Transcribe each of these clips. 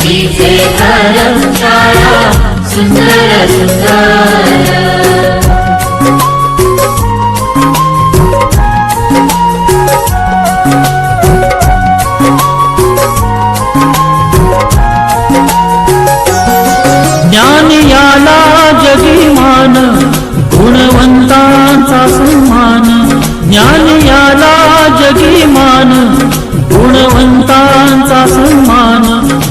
तिचे घर शाळा सुंदर सुंदर. ज्ञान याला जगिमान गुणवंतांचा सन्मान. ज्ञान याला गुणवंतांचा सन्मान.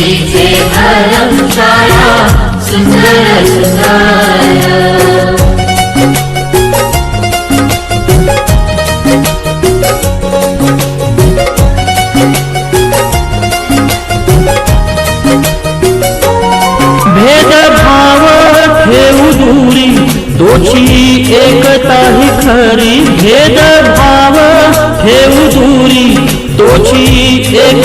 तिचे घर शाळा सुंदर सुंदर भेदभाव ठेवू दूरी तोची एकता ही खरी. भेदभाव ठेवू दूरी दोषी एक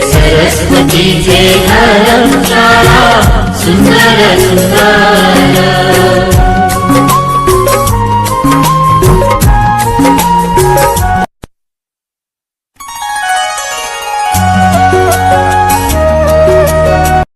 हे सरस्वतीचे घर शाळा सुंदर सुंदर